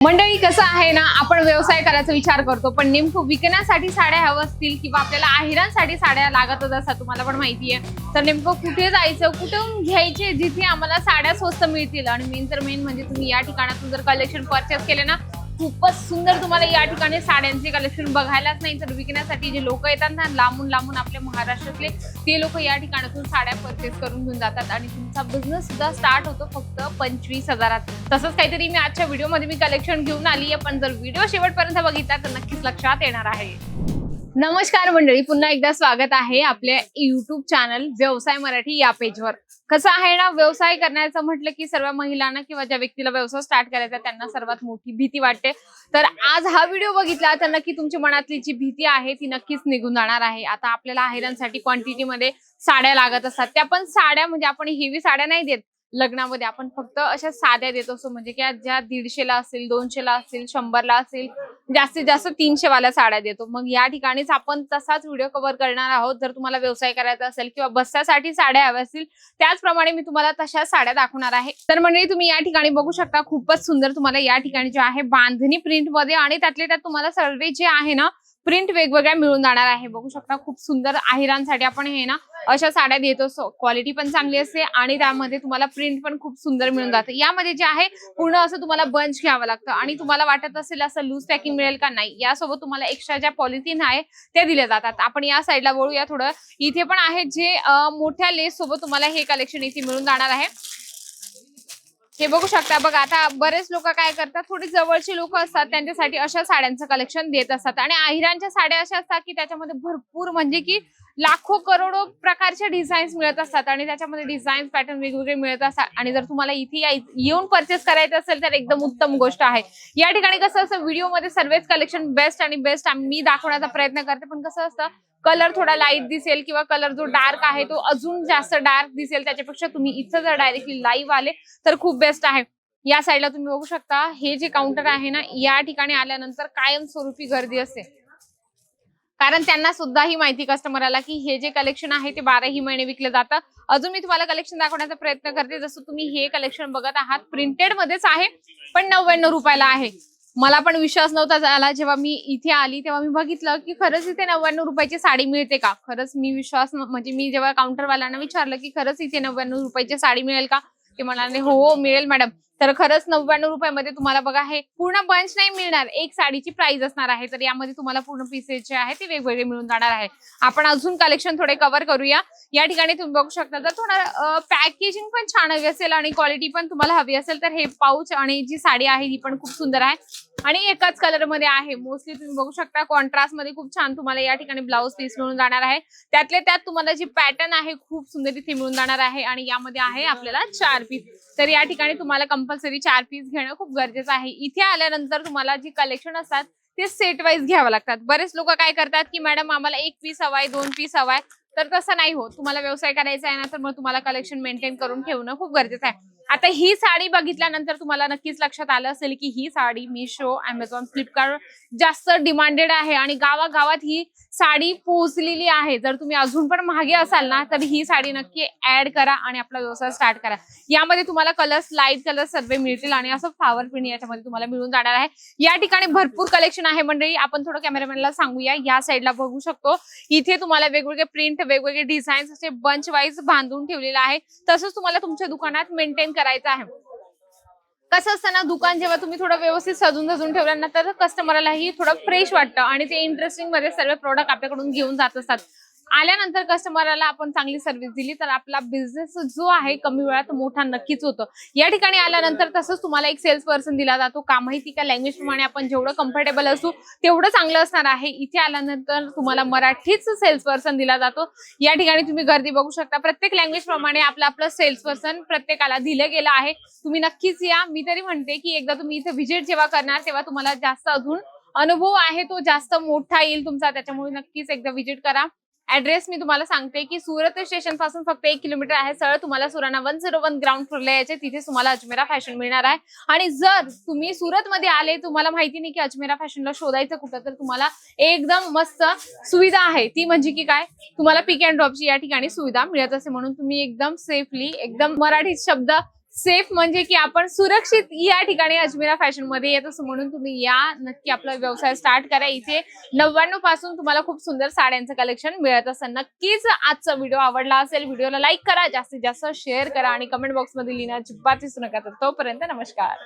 मंडळी कसं आहे ना आपण व्यवसाय करायचा विचार करतो पण नेमकं विकण्यासाठी साड्या हव्या असतील किंवा आपल्याला आहिरांसाठी साड्या लागतच असतात तुम्हाला पण माहिती आहे तर नेमकं कुठे जायचं कुठून घ्यायचे जिथे आम्हाला साड्या स्वस्त मिळतील? आणि मेन तर मेन म्हणजे तुम्ही या ठिकाणातून जर कलेक्शन परचेस केले ना खूपच सुंदर तुम्हाला या ठिकाणी साड्यांचे कलेक्शन बघायलाच नाही तर विकण्यासाठी जे लोक येतात ना लांबून लांबून आपल्या महाराष्ट्रातले ते लोक या ठिकाणातून साड्या परचेस करून घेऊन जातात. आणि तुमचा बिझनेस सुद्धा स्टार्ट होतो फक्त पंचवीस हजारात. तसंच काहीतरी मी आजच्या व्हिडिओमध्ये मी कलेक्शन घेऊन आली आहे पण जर व्हिडिओ शेवटपर्यंत बघितला तर नक्कीच लक्षात येणार आहे. नमस्कार मंडळी पुन्हा एकदा स्वागत आहे आपल्या युट्यूब चॅनल व्यवसाय मराठी या पेजवर कसं आहे ना व्यवसाय करण्याचं म्हटलं की सर्व महिलांना किंवा ज्या व्यक्तीला व्यवसाय स्टार्ट करायचा त्यांना सर्वात मोठी भीती वाटते. तर आज हा व्हिडिओ बघितला तर नक्की तुमची मनातली जी भीती आहे ती नक्कीच निघून जाणार आहे. आता आपल्याला आहेरांसाठी क्वांटिटीमध्ये साड्या लागत असतात. त्या पण साड्या म्हणजे आपण हेवी साड्या नाही देत. लग्नामध्ये आपण फक्त अशा साध्या देत असतो. म्हणजे की ज्या दीडशेला असेल दोनशेला असेल शंभरला असेल जास्तीत जास्त तीनशे वाल्या साड्या देतो. मग या ठिकाणीच आपण तसाच व्हिडिओ कव्हर करणार आहोत. जर तुम्हाला व्यवसाय करायचा असेल किंवा बसण्यासाठी साड्या हव्या असतील त्याचप्रमाणे मी तुम्हाला तशाच साड्या दाखवणार आहे. तर म्हणजे तुम्ही या ठिकाणी बघू शकता खूपच सुंदर तुम्हाला या ठिकाणी जे आहे बांधणी प्रिंटमध्ये आणि त्यातले त्यात तुम्हाला सर्व जे आहे ना प्रिंट वेगवेगळ्या मिळून जाणार आहे. बघू शकता खूप सुंदर आहिरांसाठी आपण हे ना अशा साड्या देत असतो. क्वालिटी पण चांगली असते आणि त्यामध्ये तुम्हाला प्रिंट पण खूप सुंदर मिळून जाते. यामध्ये जे आहे पूर्ण असं तुम्हाला बंच घ्यावं लागतं आणि तुम्हाला वाटत असेल असं लूज पॅकिंग मिळेल का नाही यासोबत तुम्हाला एक्स्ट्रा ज्या पॉलिथिन आहे ते दिले जातात. आपण या साईडला वळूया थोडं. इथे पण आहे जे मोठ्या लेस सोबत तुम्हाला हे कलेक्शन इथे मिळून जाणार आहे. हे बघू शकता. बघा आता बरेच लोक काय करतात थोडी जवळची लोक असतात त्यांच्यासाठी अशा साड्यांचं कलेक्शन देत असतात. आणि आहिरांच्या साड्या अशा असतात की त्याच्यामध्ये भरपूर म्हणजे की लाखो करोडो प्रकारच्या डिझाईन्स मिळत असतात. आणि त्याच्यामध्ये डिझाईन पॅटर्न वेगवेगळे मिळत असतात. आणि जर तुम्हाला इथे येऊन परचेस करायचं असेल तर एकदम उत्तम गोष्ट आहे. या ठिकाणी कसं असतं व्हिडिओमध्ये सर्वच कलेक्शन बेस्ट आणि बेस्ट मी दाखवण्याचा प्रयत्न करते. पण कसं असतं कलर थोडा लाइट दिसेल किंवा कलर जो डार्क आहे तो अजून जास्त डार्क दिसेल. त्याच्यापेक्षा तुम्ही इथं जर डायरेक्टली लाईव्ह आले तर खूप बेस्ट आहे. या साईडला तुम्ही बघू शकता हे जे काउंटर आहे ना या ठिकाणी आल्यानंतर कायमस्वरूपी गर्दी असते. कारण त्यांना सुद्धा ही माहिती कस्टमरला की हे जे कलेक्शन आहे ते बाराही महिने विकलं जातं. अजून मी तुम्हाला कलेक्शन दाखवण्याचा प्रयत्न करते. जसं तुम्ही हे कलेक्शन बघत आहात प्रिंटेड मध्येच आहे पण नव्याण्णव रुपयाला आहे. मला पण विश्वास नव्हता झाला. जेव्हा मी इथे आली तेव्हा मी बघितलं की खरंच इथे नव्याण्णव रुपयाची साडी मिळते का? खरंच मी विश्वास म्हणजे मी जेव्हा काउंटरवाल्यांना विचारलं की खरंच इथे नव्याण्णव रुपयाची साडी मिळेल का? ते म्हणाले हो मिळेल मॅडम तर खरंच नव्याण्णव रुपयामध्ये तुम्हाला बघा हे पूर्ण बंच नाही मिळणार. एक साडीची प्राइस असणार आहे. तर यामध्ये तुम्हाला पूर्ण पीसेस जे आहे ते वेगवेगळे मिळून जाणार आहे. आपण अजून कलेक्शन थोडे कव्हर करूया. या ठिकाणी तुम्ही बघू शकता जर थोडं पॅकेजिंग पण छान हवी असेल आणि क्वालिटी पण तुम्हाला हवी असेल तर हे पाऊच आणि जी साडी आहे ही पण खूप सुंदर आहे. आणि एकाच कलरमध्ये आहे. मोस्टली तुम्ही बघू शकता कॉन्ट्रास्टमध्ये खूप छान तुम्हाला या ठिकाणी ब्लाऊज पीस मिळून जाणार आहे. त्यातले त्यात तुम्हाला जी पॅटर्न आहे खूप सुंदर इथे मिळून जाणार आहे. आणि यामध्ये आहे आपल्याला चार पीस तर या ठिकाणी तुम्हाला कंपल्सरी चार पीस घेणं खूप गरजेचं आहे. इथे आल्यानंतर तुम्हाला जी कलेक्शन असतात ते सेट वाईज घ्यावं लागतात. बरेच लोक काय करतात की मॅडम आम्हाला एक पीस हवाय दोन पीस हवाय. तर तसं नाही होत. तुम्हाला व्यवसाय करायचा आहे ना तर मग तुम्हाला कलेक्शन मेंटेन करून ठेवणं खूप गरजेचं आहे. आता ही साडी बघितल्यानंतर तुम्हाला नक्कीच लक्षात आलं असेल की ही साडी मिशो अमेझॉन फ्लिपकार्ट जास्त डिमांडेड आहे आणि गावागावात ही साडी पोहोचलेली आहे. जर तुम्ही अजून पण मागे असाल ना तर ही साडी नक्की ऍड करा आणि आपला व्यवसाय स्टार्ट करा. यामध्ये तुम्हाला कलर्स लाइट कलर सर्व मिळतील आणि असं फ्लावर प्रिंट याच्यामध्ये तुम्हाला मिळून जाणार आहे. या ठिकाणी भरपूर कलेक्शन आहे मंडळी. आपण थोडं कॅमेरामॅनला सांगूया. या साईडला बघू शकतो. इथे तुम्हाला वेगवेगळे प्रिंट वेगवेगळे डिझाईन्स असे बंच वाईज बांधून ठेवलेलं आहे. तसंच तुम्हाला तुमच्या दुकानात मेंटेन करायचं आहे. कसं असतं ना दुकान जेव्हा तुम्ही थोडं व्यवस्थित सजून सजून ठेवल्यानंतर ना तर कस्टमरलाही थोडं फ्रेश वाटतं आणि ते इंटरेस्टिंगमध्ये सर्व प्रोडक्ट आपल्याकडून घेऊन जात असतात. आल्यानंतर कस्टमरला आपण चांगली सर्व्हिस दिली तर आपला बिझनेस जो आहे कमी वेळात मोठा नक्कीच होतो. या ठिकाणी आल्यानंतर तसंच तुम्हाला एक सेल्स पर्सन दिला जातो. का माहिती का लँग्वेज प्रमाणे आपण जेवढं कम्फर्टेबल असू तेवढं चांगलं असणार आहे. इथे आल्यानंतर तुम्हाला मराठीच सेल्स पर्सन दिला जातो. या ठिकाणी तुम्ही गर्दी बघू शकता. प्रत्येक लँग्वेज प्रमाणे आपलं आपलं सेल्स पर्सन प्रत्येकाला दिलं गेलं आहे. तुम्ही नक्कीच या. मी तरी म्हणते की एकदा तुम्ही इथे व्हिजिट जेव्हा करणार तेव्हा तुम्हाला जास्त अजून अनुभव आहे तो जास्त मोठा येईल तुमचा. त्याच्यामुळे नक्कीच एकदा व्हिजिट करा. ऍड्रेस मी तुम्हाला सांगते की सुरत स्टेशनपासून फक्त एक किलोमीटर आहे. सरळ तुम्हाला Surana one zero one ground फ्लोरला यायचे तिथे तुम्हाला अजमेरा फॅशन मिळणार आहे. आणि जर तुम्ही सुरत मध्ये आले तुम्हाला माहिती नाही की अजमेरा फॅशनला शोधायचं कुठं तर तुम्हाला एकदम मस्त सुविधा आहे. ती म्हणजे की काय? तुम्हाला पिक अँड ड्रॉपची या ठिकाणी सुविधा मिळत असे. म्हणून तुम्ही एकदम सेफली एकदम मराठी शब्द सेफ म्हणजे की आपण सुरक्षित या ठिकाणी अजमेरा फॅशनमध्ये येत असं म्हणून तुम्ही या. नक्की आपला व्यवसाय स्टार्ट करा. इथे नव्याण्णवपासून तुम्हाला खूप सुंदर साड्यांचं कलेक्शन मिळत असं नक्कीच आजचा व्हिडिओ आवडला असेल व्हिडिओला लाईक करा. जास्तीत जास्त शेअर करा आणि कमेंट बॉक्समध्ये लिहिण्याची अजिबात विसरू नका. तर तोपर्यंत नमस्कार.